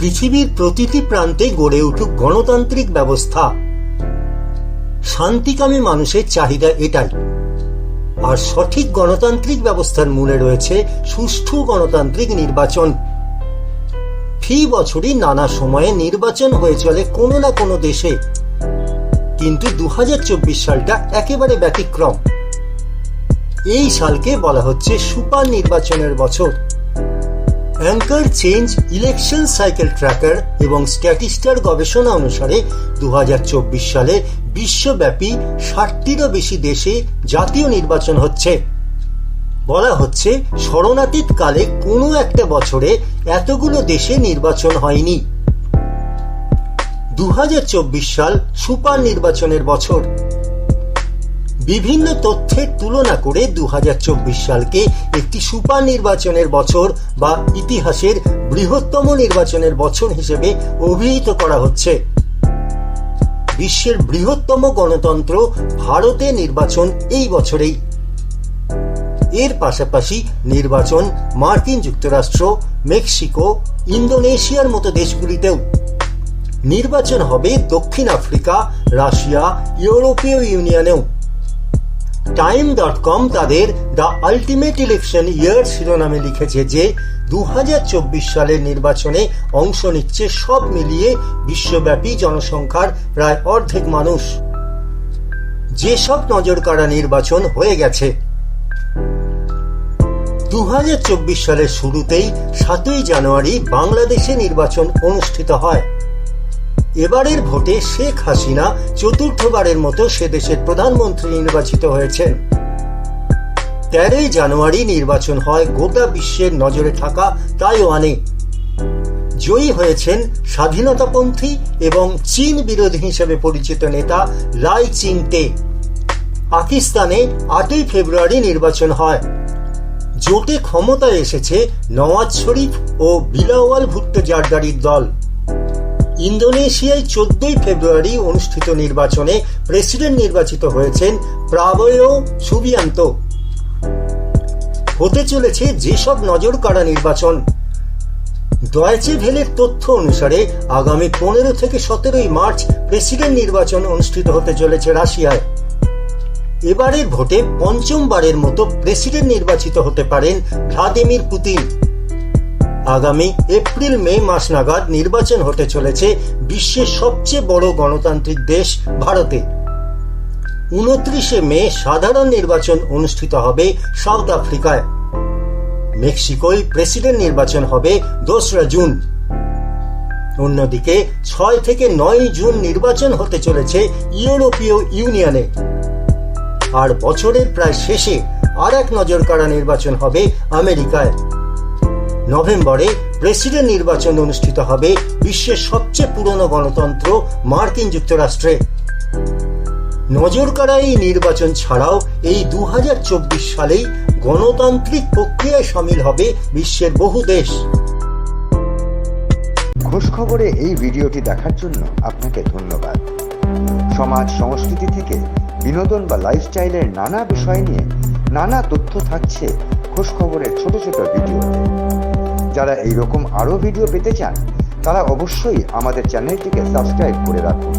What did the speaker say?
পৃথিবীর প্রতিটি প্রান্তে গড়ে উঠুক গণতান্ত্রিক ব্যবস্থা। শান্তিকামী মানুষের চাহিদা এটাই। আর সঠিক গণতান্ত্রিক ব্যবস্থার মূলে রয়েছে সুষ্ঠু গণতান্ত্রিক নির্বাচন। ফি বছরই নানা সময়ে নির্বাচন হয়ে চলে কোনো না কোনো দেশে। কিন্তু দু হাজার চব্বিশ সালটা একেবারে ব্যতিক্রম। এই সালকে বলা হচ্ছে সুপার নির্বাচনের বছর। Anchor change election cycle tracker এবং স্ট্যাটিস্টার গবেষণা অনুসারে দু হাজার চব্বিশ সালে বিশ্বব্যাপী ষাটটিরও বেশি দেশে জাতীয় নির্বাচন হচ্ছে। বলা হচ্ছে স্মরণাতীত কালে কোনো একটা বছরে এতগুলো দেশে নির্বাচন হয়নি। দু হাজার চব্বিশ সাল সুপার নির্বাচনের বছর। বিভিন্ন তথ্যের তুলনা করে দু হাজার চব্বিশ সালকে একটি সুপার নির্বাচনের বছর বা ইতিহাসের বৃহত্তম নির্বাচনের বছর হিসেবে অভিহিত করা হচ্ছে। বিশ্বের বৃহত্তম গণতন্ত্র ভারতে নির্বাচন এই বছরেই। এর পাশাপাশি নির্বাচন মার্কিন যুক্তরাষ্ট্র, মেক্সিকো, ইন্দোনেশিয়ার মতো দেশগুলিতেও। নির্বাচন হবে দক্ষিণ আফ্রিকা, রাশিয়া, ইউরোপীয় ইউনিয়নেও। টাইম ডট কম তাদের দ্য আলটিমেট ইলেকশন ইয়ার শিরোনামে লিখেছে যে দু হাজার চব্বিশ সালের নির্বাচনে অংশ নিচ্ছে সব মিলিয়ে বিশ্বব্যাপী জনসংখ্যার প্রায় অর্ধেক মানুষ। যেসব নজর কাড়া নির্বাচন হয়ে গেছে। দু হাজার চব্বিশ সালের শুরুতেই সাতই জানুয়ারি বাংলাদেশে নির্বাচন অনুষ্ঠিত হয়। এবারের ভোটে শেখ হাসিনা চতুর্থবারের মতো সে দেশের প্রধানমন্ত্রী নির্বাচিত হয়েছেন। তেরোই জানুয়ারি নির্বাচন হয় গোটা বিশ্বের নজরে থাকা তাইওয়ানে। জয়ী হয়েছেন স্বাধীনতাপন্থী এবং চীন বিরোধী হিসেবে পরিচিত নেতা লাই চিংতে পাকিস্তানে আটই ফেব্রুয়ারি নির্বাচন হয়। জোটে ক্ষমতায় এসেছে নওয়াজ শরীফ ও বিলাওয়াল ভুট্টো জারদারির দল। ইন্দোনেশিয়ায় চোদ্দই ফেব্রুয়ারি অনুষ্ঠিত নির্বাচনে প্রেসিডেন্ট নির্বাচিত হয়েছেন প্রাবয় সুবিয়ান্ত। হতে চলেছে যেসব নজর কাড়া নির্বাচন। ডয়েচে ভেলের তথ্য অনুসারে আগামী পনেরো থেকে সতেরোই মার্চ প্রেসিডেন্ট নির্বাচন অনুষ্ঠিত হতে চলেছে রাশিয়ায়। এবারের ভোটে পঞ্চমবারের মতো প্রেসিডেন্ট নির্বাচিত হতে পারেন ভ্লাদিমির পুতিন। আগামী এপ্রিল, মে মাস নাগাদ নির্বাচন হতে চলেছে বিশ্বের সবচেয়ে বড় গণতান্ত্রিক দেশ ভারতে। উনত্রিশে মে সাধারণ নির্বাচন অনুষ্ঠিত হবে সাউথ আফ্রিকায়। মেক্সিকোয় প্রেসিডেন্ট নির্বাচন হবে দোসরা জুন। অন্যদিকে ছয় থেকে নয় জুন নির্বাচন হতে চলেছে ইউরোপীয় ইউনিয়নে। আর বছরের প্রায় শেষে আর এক নজর কাড়া নির্বাচন হবে আমেরিকায়। নভেম্বরে প্রেসিডেন্ট নির্বাচন অনুষ্ঠিত হবে বিশ্বের সবচেয়ে পুরনো গণতন্ত্র মার্কিন যুক্তরাষ্ট্রে। নজর কাড়া এই নির্বাচন ছাড়াও এই দু হাজার চব্বিশ সালেই গণতান্ত্রিক প্রক্রিয়ায় সামিল হবে বিশ্বের বহু দেশ। খোঁজ খবরে এই ভিডিওটি দেখার জন্য আপনাকে ধন্যবাদ। সমাজ সংস্কৃতি থেকে বিনোদন বা লাইফস্টাইলের নানা বিষয় নিয়ে নানা তথ্য থাকছে খোঁজ খবরের ছোট ছোট ভিডিওতে। যারা এইরকম আরও ভিডিও পেতে চান তারা অবশ্যই আমাদের চ্যানেলটিকে সাবস্ক্রাইব করে রাখুন।